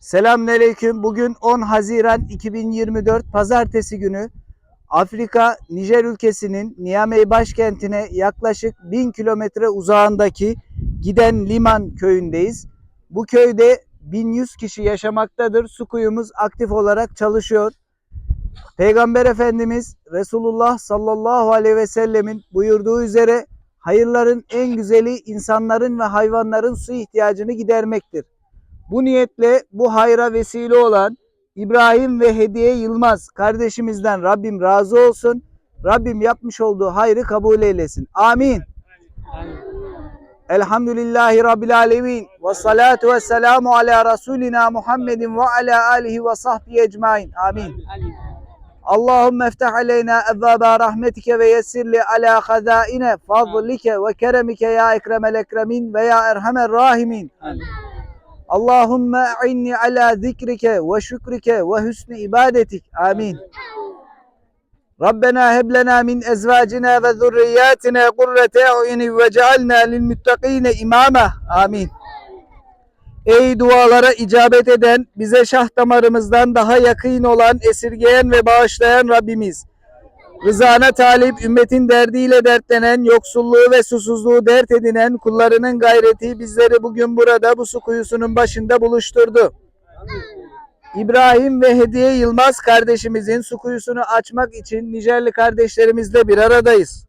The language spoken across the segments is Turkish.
Selamünaleyküm. Bugün 10 Haziran 2024 Pazartesi günü Afrika Nijer ülkesinin Niamey başkentine yaklaşık 1000 kilometre uzağındaki Giden Liman köyündeyiz. Bu köyde 1100 kişi yaşamaktadır. Su kuyumuz aktif olarak çalışıyor. Peygamber Efendimiz Resulullah sallallahu aleyhi ve sellemin buyurduğu üzere hayırların en güzeli insanların ve hayvanların su ihtiyacını gidermektir. Bu niyetle bu hayra vesile olan İbrahim ve Hediye Yılmaz kardeşimizden Rabbim razı olsun. Rabbim yapmış olduğu hayrı kabul eylesin. Amin. Amin. Elhamdülillahi Rabbil Alemin. Ve salatu ve selamu ala Resulina Muhammedin ve ala alihi ve sahbihi ecmain. Amin. Allahümme eftah aleyna evvaba rahmetike ve yessirli ala hazaine fadlike ve keremike ya ekremel ekremin ve ya erhamer rahimin. Amin. Allahümme inni ala zikrike ve şükrike ve hüsnü ibadetik. Amin. Rabbena heb lena min ezvacina ve zurriyatina kurrete a'yuni ve cealna lil muttakine imama. Amin. Ey dualara icabet eden, bize şah damarımızdan daha yakın olan, esirgeyen ve bağışlayan Rabbimiz. Rızana talip, ümmetin derdiyle dertlenen, yoksulluğu ve susuzluğu dert edinen kullarının gayreti bizleri bugün burada bu su kuyusunun başında buluşturdu. İbrahim ve Hediye Yılmaz kardeşimizin su kuyusunu açmak için Nijerli kardeşlerimizle bir aradayız.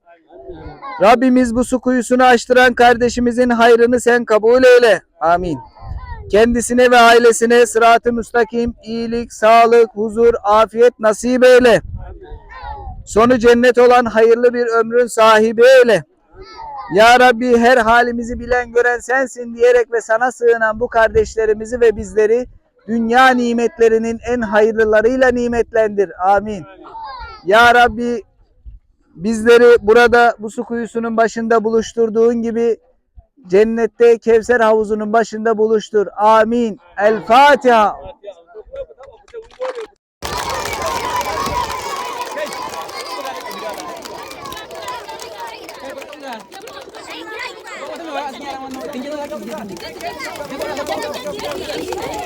Rabbimiz bu su kuyusunu açtıran kardeşimizin hayrını sen kabul eyle. Amin. Kendisine ve ailesine sırat-ı müstakim, iyilik, sağlık, huzur, afiyet nasip eyle. Sonu cennet olan hayırlı bir ömrün sahibi eyle. Ya Rabbi her halimizi bilen gören sensin diyerek ve sana sığınan bu kardeşlerimizi ve bizleri dünya nimetlerinin en hayırlılarıyla nimetlendir. Amin. Ya Rabbi bizleri burada bu su kuyusunun başında buluşturduğun gibi cennette Kevser havuzunun başında buluştur. Amin. El Fatiha. Thank you.